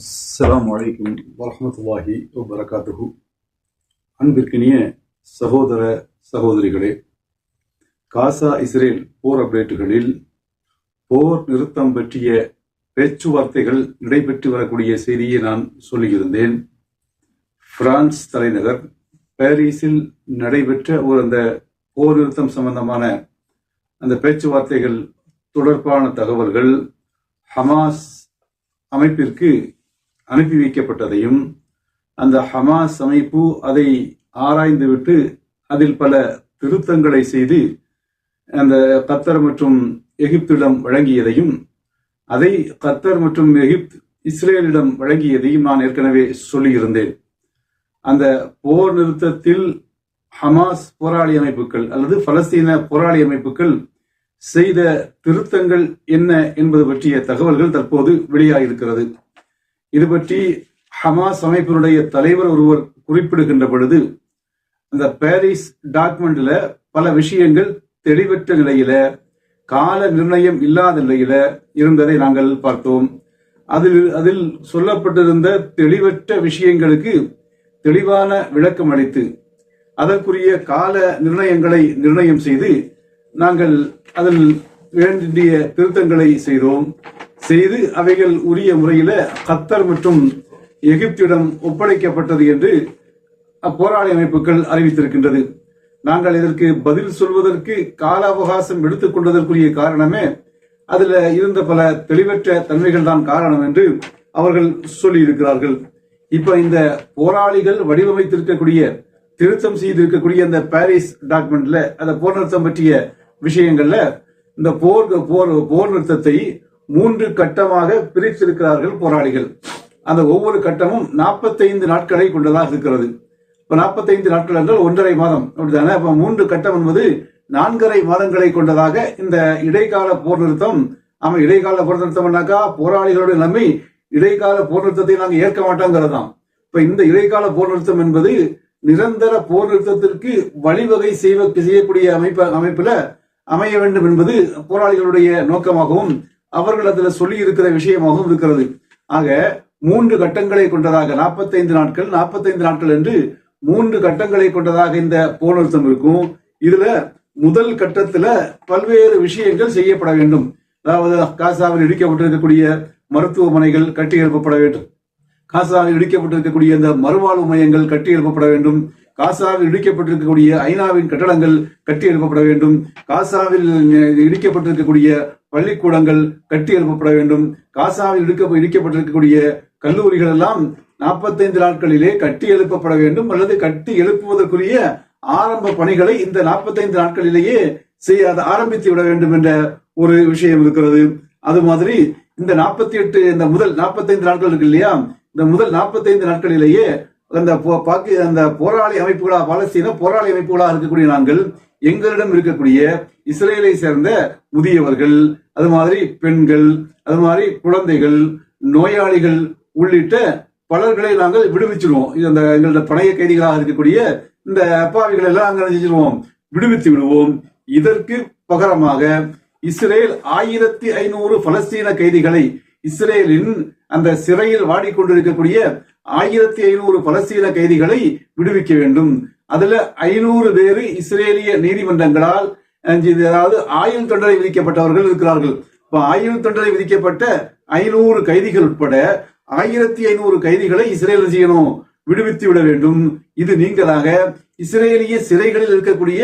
அஸ்லாம் அலைக்கும் வரமத்துல்லாஹி வரகாத்துஹு அன்பிற்கினிய சகோதர சகோதரிகளே காசா இஸ்ரேல் போர் அப்டேட்டுகளில் போர் நிறுத்தம் பற்றிய பேச்சுவார்த்தைகள் நடைபெற்று வரக்கூடிய செய்தியை நான் சொல்லியிருந்தேன். பிரான்ஸ் தலைநகர் பாரிஸில் நடைபெற்ற ஒரு அந்த போர் நிறுத்தம் சம்பந்தமான அந்த பேச்சுவார்த்தைகள் தொடர்பான தகவல்கள் ஹமாஸ் அமைப்பிற்கு அனுப்பி வைக்கப்பட்டதையும் அந்த ஹமாஸ் அமைப்பு அதை ஆராய்ந்துவிட்டு அதில் பல திருத்தங்களை செய்து அந்த கத்தர் மற்றும் எகிப்திடம் வழங்கியதையும் அதை கத்தர் மற்றும் எகிப்த் இஸ்ரேலிடம் வழங்கியதையும் நான் ஏற்கனவே சொல்லியிருந்தேன். அந்த போர் நிறுத்தத்தில் ஹமாஸ் போராளி அமைப்புகள் அல்லது பலஸ்தீன போராளி அமைப்புகள் செய்த திருத்தங்கள் என்ன என்பது பற்றிய தகவல்கள் தற்போது வெளியாகியிருக்கிறது இது பற்றி ஹமாஸ் அமைப்பினுடைய தலைவர் ஒருவர் குறிப்பிடுகின்ற பொழுது அந்த பாரிஸ் டாக்குமெண்ட்ல பல விஷயங்கள் தெளிவற்ற நிலையில கால நிர்ணயம் இல்லாத நிலையில இருந்ததை நாங்கள் பார்த்தோம். அதில் அதில் சொல்லப்பட்டிருந்த தெளிவற்ற விஷயங்களுக்கு தெளிவான விளக்கம் அளித்து அதற்குரிய கால நிர்ணயங்களை நிர்ணயம் செய்து நாங்கள் அதில் வேண்டிய திருத்தங்களை செய்தோம். செய்து அவைகள் உரிய முறையில கத்தர் மற்றும் எகிப்திடம் ஒப்படைக்கப்பட்டது என்று அப்போராளி அமைப்புகள் அறிவித்திருக்கின்றது. நாங்கள் இதற்கு பதில் சொல்வதற்கு கால அவகாசம் எடுத்துக் கொண்டதற்குரிய காரணமே அதுல இருந்த பல தெளிவற்ற தன்மைகள் தான் காரணம் என்று அவர்கள் சொல்லியிருக்கிறார்கள். இப்ப இந்த போராளிகள் வடிவமைத்திருக்கக்கூடிய திருத்தம் செய்திருக்கக்கூடிய அந்த பாரிஸ் டாக்குமெண்ட்ல அந்த போர் நிறுத்தம் பற்றிய விஷயங்கள்ல இந்த போர் போர் போர் நிறுத்தத்தை மூன்று கட்டமாக பிரித்திருக்கிறார்கள் போராளிகள். அந்த ஒவ்வொரு கட்டமும் நாற்பத்தைந்து நாட்களை கொண்டதாக இருக்கிறது. இப்ப நாற்பத்தைந்து நாட்கள் என்றால் ஒன்றரை மாதம். அப்படிதானே அப்ப மூன்று கட்டம் என்பது நான்கரை மாதங்களை கொண்டதாக இந்த இடைக்கால போர் நிறுத்தம் ஆமா இடைக்கால போர் நிறுத்தம்னாக்கா போராளிகளுடைய நிலைமை இடைக்கால போர் நிறுத்தத்தை நாங்கள் ஏற்க மாட்டோங்கிறதாம் இப்ப இந்த இடைக்கால போர் நிறுத்தம் என்பது நிரந்தர போர் நிறுத்தத்திற்கு வழிவகை செய்வ செய்யக்கூடிய அமைப்பு அமைப்புல அமைய வேண்டும் என்பது போராளிகளுடைய நோக்கமாகவும் அவர்கள் அதில் சொல்லி இருக்கிற விஷயமாகவும் இருக்கிறது. ஆக மூன்று கட்டங்களை கொண்டதாக நாற்பத்தைந்து நாட்கள் நாற்பத்தைந்து நாட்கள் என்று மூன்று கட்டங்களை கொண்டதாக இந்த போர் இருக்கும். இதுல முதல் கட்டத்துல பல்வேறு விஷயங்கள் செய்யப்பட வேண்டும். அதாவது காசாவில் இடிக்கப்பட்டிருக்கக்கூடிய மருத்துவமனைகள் கட்டி எழுப்பப்பட வேண்டும். காசாவில் இடிக்கப்பட்டிருக்கக்கூடிய இந்த மறுவாழ்வு மையங்கள் கட்டி எழுப்பப்பட வேண்டும். காசாவில் இடிக்கப்பட்டிருக்கக்கூடிய ஐநாவின் கட்டடங்கள் கட்டி எழுப்பப்பட வேண்டும். காசாவில் இடிக்கப்பட்டிருக்கக்கூடிய பள்ளிக்கூடங்கள் கட்டி எழுப்பப்பட வேண்டும். காசாவில் இடுக்க இடிக்கப்பட்டிருக்கக்கூடிய கல்லூரிகள் எல்லாம் நாற்பத்தைந்து நாட்களிலே கட்டி எழுப்பப்பட வேண்டும் அல்லது கட்டி எழுப்புவதற்குரிய ஆரம்ப பணிகளை இந்த நாற்பத்தைந்து நாட்களிலேயே செய்ய அதை ஆரம்பித்து விட வேண்டும் என்ற ஒரு விஷயம் இருக்கிறது. அது மாதிரி இந்த நாற்பத்தி எட்டு இந்த முதல் நாற்பத்தைந்து நாட்கள் இருக்கு இல்லையா? இந்த முதல் நாற்பத்தைந்து நாட்களிலேயே அந்த பாக்கி அந்த போராளி அமைப்புகளா பாலஸ்தீன போராளி அமைப்புகளா இருக்கக்கூடிய நாங்கள் எங்களிடம் இருக்கக்கூடிய இஸ்ரேலை சேர்ந்த முதியவர்கள் அது மாதிரி பெண்கள் அது மாதிரி குழந்தைகள் நோயாளிகள் உள்ளிட்ட பலர்களை நாங்கள் விடுவிச்சிருவோம். இந்த எங்களோட பணைய கைதிகளாக இருக்கக்கூடிய இந்த அப்பாவிகளை எல்லாம் அங்க செஞ்சிருவோம்? விடுவித்து விடுவோம். இதற்கு பகரமாக இஸ்ரேல் ஆயிரத்தி ஐநூறு பலஸ்தீன கைதிகளை இஸ்ரேலின் அந்த சிறையில் வாடிக்கொண்டிருக்கக்கூடிய ஆயிரத்தி ஐநூறு பலஸ்தீன கைதிகளை விடுவிக்க வேண்டும். அதுல ஐநூறு பேரு இஸ்ரேலிய நீதிமன்றங்களால் அதாவது ஆயுள் தண்டனை விதிக்கப்பட்டவர்கள் இருக்கிறார்கள். இப்ப ஆயுள் தண்டனை விதிக்கப்பட்ட ஐநூறு கைதிகள் உட்பட ஆயிரத்தி ஐநூறு கைதிகளை இஸ்ரேல் செய்யணும்? விடுவித்து விட வேண்டும். இது நீங்களாக இஸ்ரேலிய சிறைகளில் இருக்கக்கூடிய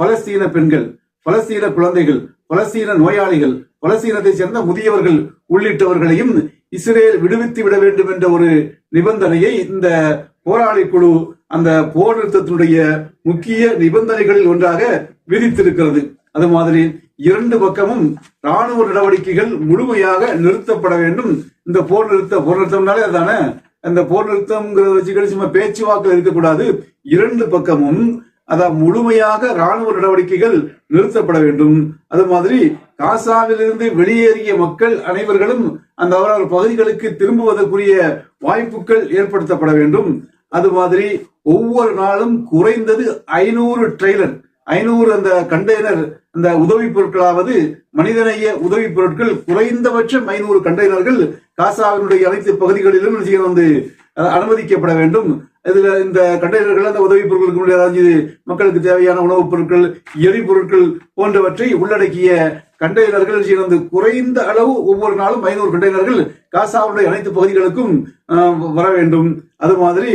பலஸ்தீன பெண்கள் பலஸ்தீன குழந்தைகள் பலஸ்தீன நோயாளிகள் பலஸ்தீனத்தை சேர்ந்த முதியவர்கள் உள்ளிட்டவர்களையும் இஸ்ரேல் விடுவித்து விட வேண்டும் என்ற ஒரு நிபந்தனையை இந்த போராளி குழு அந்த போர் நிறுத்தத்தினுடைய முக்கிய நிபந்தனைகளில் ஒன்றாக விதித்திருக்கிறது. அது மாதிரி இரண்டு பக்கமும் ராணுவ நடவடிக்கைகள் முழுமையாக நிறுத்தப்பட வேண்டும். இந்த போர் நிறுத்த போர் நிறுத்தம்னாலே அதுதானே அந்த போர் நிறுத்தம்ங்கிறத வச்சுக்கிட்டு சும்மா பேச்சுவாக்கில் இருக்கக்கூடாது. இரண்டு பக்கமும் அதான் முழுமையாக ராணுவ நடவடிக்கைகள் நிறுத்தப்பட வேண்டும். அது மாதிரி காசாவிலிருந்து வெளியேறிய மக்கள் அனைவர்களும் அந்த அவரவர் பகுதிகளுக்கு திரும்புவதற்குரிய வாய்ப்புகள் ஏற்படுத்தப்பட வேண்டும். அது மாதிரி ஒவ்வொரு நாளும் குறைந்தது ஐநூறு ட்ரெய்லர் ஐநூறு அந்த கண்டெய்னர் அந்த உதவி பொருட்களாவது மனிதநேய உதவி பொருட்கள் குறைந்தபட்சம் ஐநூறு கண்டெய்னர்கள் காசாவினுடைய அனைத்து பகுதிகளிலும் வந்து அனுமதிக்கப்பட வேண்டும். இதுல இந்த கண்டெய்னர்கள் அந்த உதவி பொருட்களுக்கு முன்னாடி அதாவது மக்களுக்கு தேவையான உணவுப் பொருட்கள் எரிபொருட்கள் போன்றவற்றை உள்ளடக்கிய கண்டெய்னர்கள் இருந்து குறைந்த அளவு ஒவ்வொரு நாளும் ஐநூறு கண்டெய்னர்கள் காசாவுடைய அனைத்து பகுதிகளுக்கும் வர வேண்டும். அது மாதிரி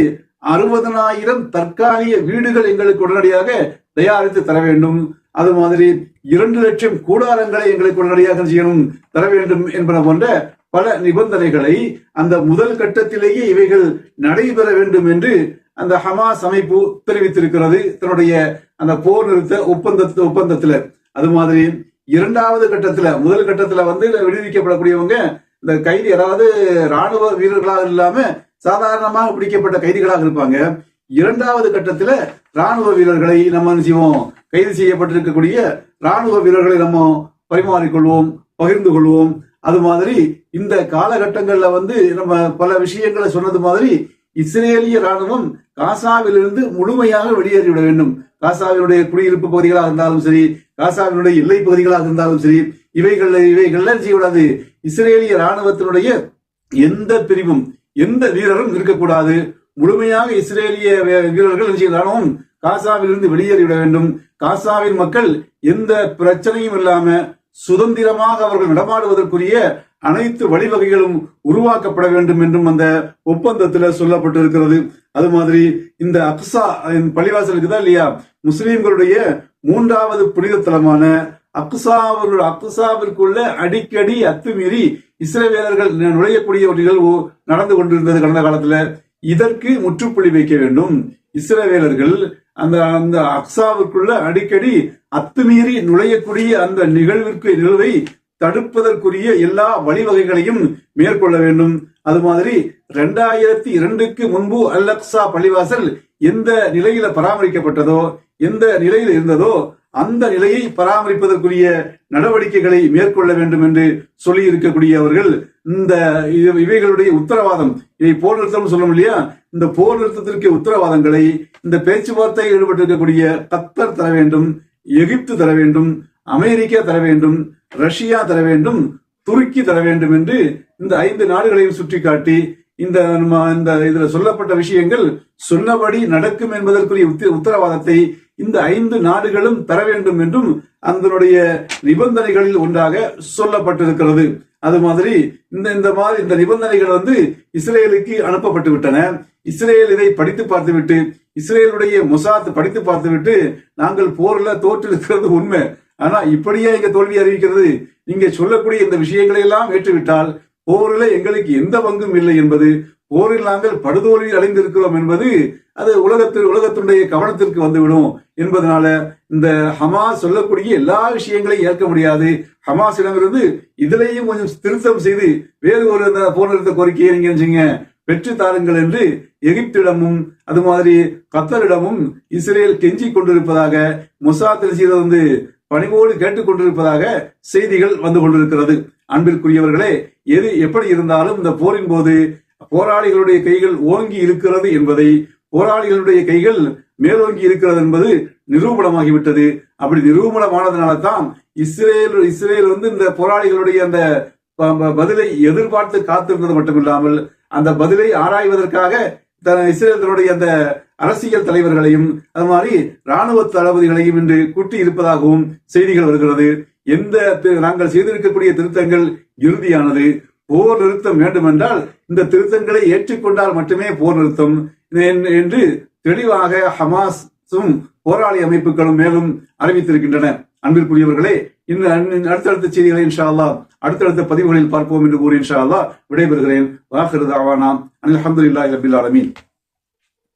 அறுபதனாயிரம் தற்காலிக வீடுகள் எங்களுக்கு உடனடியாக தயாரித்து தர வேண்டும். அது மாதிரி இரண்டு லட்சம் கூடாரங்களை எங்களுக்கு உடனடியாக செய்யணும் தர வேண்டும் என்பன போன்ற பல நிபந்தனைகளை அந்த முதல் கட்டத்திலேயே இவைகள் நடைபெற வேண்டும் என்று அந்த ஹமாஸ் அமைப்பு தெரிவித்திருக்கிறது. தன்னுடைய அந்த போர் நிறுத்த ஒப்பந்த ஒப்பந்தத்துல. அது மாதிரி இரண்டாவது கட்டத்துல முதல் கட்டத்துல வந்து விடுவிக்கப்படக்கூடியவங்க இந்த கைதி அதாவது ராணுவ வீரர்களாக இல்லாம சாதாரணமாக பிடிக்கப்பட்ட கைதிகளாக இருப்பாங்க. இரண்டாவது கட்டத்துல ராணுவ வீரர்களை நம்ம செய்வோம்? கைது செய்யப்பட்டிருக்கக்கூடிய ராணுவ வீரர்களை நம்ம பரிமாறிக்கொள்வோம் பகிர்ந்து கொள்வோம். அது மாதிரி இந்த காலகட்டங்கள்ல வந்து நம்ம பல விஷயங்களை சொன்னது மாதிரி இஸ்ரேலிய ராணுவம் காசாவிலிருந்து முழுமையாக வெளியேறிவிட வேண்டும். காசாவினுடைய குடியிருப்பு பகுதிகளாக இருந்தாலும் சரி காசாவினுடைய எல்லை பகுதிகளாக இருந்தாலும் சரி இவைகள் இவைகள்ல செய்யக்கூடாது? இஸ்ரேலிய ராணுவத்தினுடைய எந்த பிரிவும் எந்த வீரரும் இருக்கக்கூடாது. முழுமையாக இஸ்ரேலிய வீரர்கள் செய்ய ராணுவம் காசாவிலிருந்து வெளியேறிவிட வேண்டும். காசாவின் மக்கள் எந்த பிரச்சனையும் இல்லாம சுதந்திரமாக அவர்கள் நடமாடுவதற்குரிய அனைத்து வழிவகைகளும் உருவாக்கப்பட வேண்டும் என்றும் அந்த ஒப்பந்தத்தில் சொல்லப்பட்டிருக்கிறது. அது மாதிரி இந்த அக்ஸா இந்த பள்ளிவாசல் இருக்குதா இல்லையா? முஸ்லீம்களுடைய மூன்றாவது புனித தலமான அக்ஸாவுடைய அக்சாவிற்குள்ள அடிக்கடி அத்துமீறி இஸ்ரேலியர்கள் நுழையக்கூடிய ஒரு நிகழ்வு நடந்து கொண்டிருந்தது கடந்த காலத்துல. இதற்கு முற்றுப்புள்ளி வைக்க வேண்டும். இஸ்ரேவேலர்கள் அந்த அந்த அக்ஸாவிற்குள்ள அடிக்கடி அத்துமீறி நுழையக்கூடிய அந்த நிகழ்விற்கு நிகழ்வை தடுப்பதற்குரிய எல்லா வழிவகைகளையும் மேற்கொள்ள வேண்டும். அது மாதிரி ரெண்டாயிரத்தி இரண்டுக்கு முன்பு அல் அக்ஸா பள்ளிவாசல் எந்த நிலையில பராமரிக்கப்பட்டதோ எந்த நிலையில் இருந்ததோ அந்த நிலையை பராமரிப்பதற்குரிய நடவடிக்கைகளை மேற்கொள்ள வேண்டும் என்று சொல்லி இருக்கக்கூடியவர்கள் இந்த இவைகளுடைய உத்தரவாதம் இதை போர் நிறுத்தம் சொல்லும் இல்லையா? இந்த போர் நிறுத்தத்திற்கு உத்தரவாதங்களை இந்த பேச்சுவார்த்தையில் ஈடுபட்டிருக்கக்கூடிய கத்தர் தர வேண்டும் எகிப்து தர வேண்டும் அமெரிக்கா தர வேண்டும் ரஷ்யா தர வேண்டும் துருக்கி தர வேண்டும் என்று இந்த ஐந்து நாடுகளையும் சுட்டிக்காட்டி இந்த நம்ம இந்த இதுல சொல்லப்பட்ட விஷயங்கள் சொன்னபடி நடக்கும் என்பதற்குரிய உத்தரவாதத்தை இந்த ஐந்து நாடுகளும் தர வேண்டும் என்றும் அதனுடைய நிபந்தனைகளில் ஒன்றாக சொல்லப்பட்டிருக்கிறது. அது மாதிரி இந்த இந்த மாதிரி இந்த நிபந்தனைகள் வந்து இஸ்ரேலுக்கு அனுப்பப்பட்டு விட்டன. இஸ்ரேல் இதை படித்து பார்த்துவிட்டு இஸ்ரேலுடைய மொசாத் படித்து பார்த்துவிட்டு நாங்கள் போர்ல தோற்றிருக்கிறது உண்மை. ஆனா இப்படியே இங்க தோல்வி அறிவிக்கிறது. நீங்க சொல்லக்கூடிய இந்த விஷயங்களை எல்லாம் ஏற்றுவிட்டால் போரில் எங்களுக்கு எந்த பங்கும் இல்லை என்பது போரில் நாங்கள் படுதோலில் அடைந்திருக்கிறோம் என்பது அது உலகத்தில் உலகத்தினுடைய கவனத்திற்கு வந்துவிடும் என்பதனால இந்த ஹமாஸ் சொல்லக்கூடிய எல்லா விஷயங்களையும் ஏற்க முடியாது. ஹமாஸிடமிருந்து இதுலயும் கொஞ்சம் திருத்தம் செய்து வேறு ஒரு அந்த போர் நிறுத்த கோரிக்கையை நீங்க நினைச்சீங்க. பெற்று தாருங்கள் என்று எகிப்திடமும் அது மாதிரி கத்தரிடமும் இஸ்ரேல் கெஞ்சி கொண்டிருப்பதாக முசாத் வந்து பணிவோடு கேட்டுக் கொண்டிருப்பதாக செய்திகள் வந்து கொண்டிருக்கிறது. அன்பிற்குரியவர்களே எது எப்படி இருந்தாலும் இந்த போரின் போது போராளிகளுடைய கைகள் ஓங்கி இருக்கிறது என்பதை போராளிகளுடைய கைகள் மேலோங்கி இருக்கிறது என்பது நிரூபணமாகிவிட்டது. அப்படி நிரூபணமானதுனால தான் இஸ்ரேல் இஸ்ரேல் வந்து இந்த போராளிகளுடைய அந்த ப- பதிலை எதிர்பார்த்து காத்திருந்தது மட்டுமில்லாமல் அந்த பதிலை ஆராய்வதற்காக த- இஸ்ரேல் அந்த அரசியல் தலைவர்களையும் அது மாதிரி ராணுவ தளபதிகளையும் இன்று கூட்டி இருப்பதாகவும் செய்திகள் வருகிறது. எந்த நாங்கள் செய்திருக்கக்கூடிய திருத்தங்கள் இறுதியானது போர் நிறுத்தம் வேண்டுமென்றால் இந்த திருத்தங்களை ஏற்றுக்கொண்டால் மட்டுமே போர் நிறுத்தம் என்- என்று தெளிவாக ஹமாஸும் போராளி அமைப்புகளும் மேலும் அறிவித்திருக்கின்றன. அன்பிற்குரியவர்களே இந்த அடுத்தடுத்த செய்திகளை இன்ஷா அடுத்தடுத்த பதிவுகளில் பார்ப்போம் என்று கூறி இன்ஷா அல்லாஹ் விடைபெறுகிறேன். வாஹிரு அலமதுல்லாஹி அல்ஹம்துலில்லாஹி ரபில் ஆலமீன்.